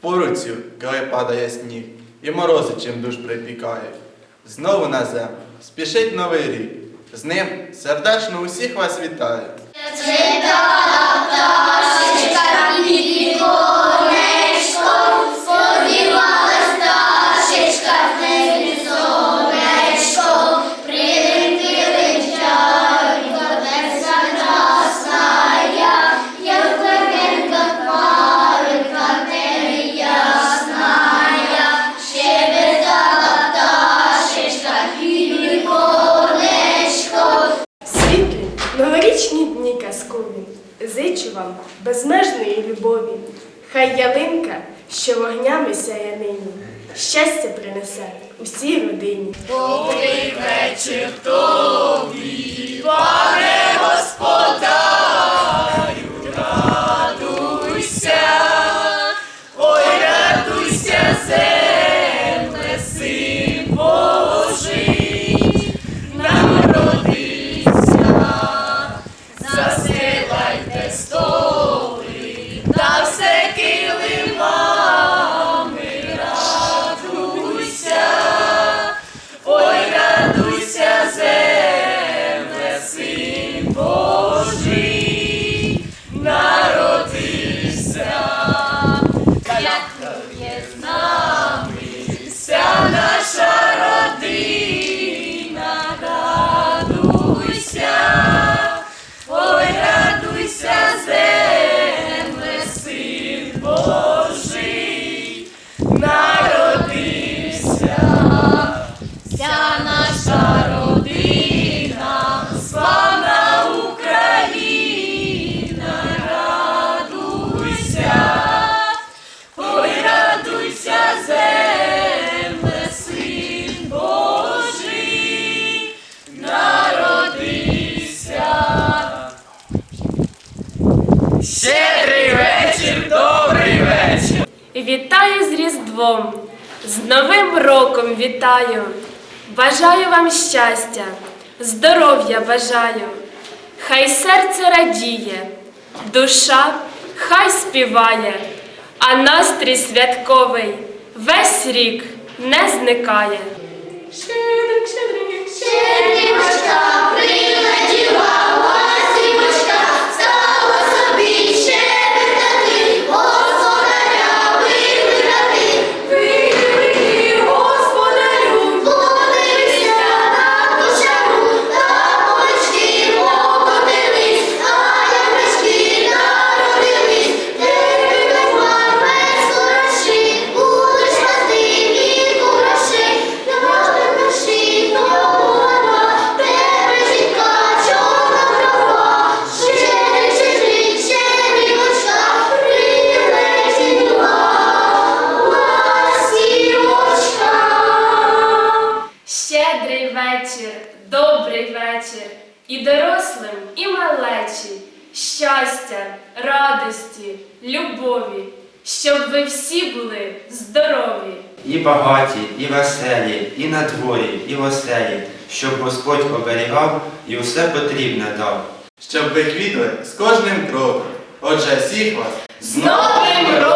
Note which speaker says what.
Speaker 1: пору цю, коли падає сніг, і морози чим душ припікають. Знову на землю спішить новий рік. З ним сердечно усіх вас вітаю.
Speaker 2: Новорічні дні казкові, зичу вам безмежної любові. Хай ялинка, що вогнями сяє нині, щастя принесе усій родині.
Speaker 3: No.
Speaker 2: Вітаю з Різдвом, з Новим роком вітаю. Бажаю вам щастя, здоров'я бажаю. Хай серце радіє, душа хай співає, а настрій святковий весь рік не зникає. Щедрик, щедрик,
Speaker 4: Щедрівочка прилетіла,
Speaker 2: добрий вечір, і дорослим, і малечі, щастя, радості, любові, щоб ви всі були здорові.
Speaker 5: І багаті, і веселі, і на дворі, і в оселі, щоб Господь оберігав і усе потрібне дав.
Speaker 1: Щоб ви квітли з кожним кроком. Отже, всіх вас
Speaker 2: З Новим роком!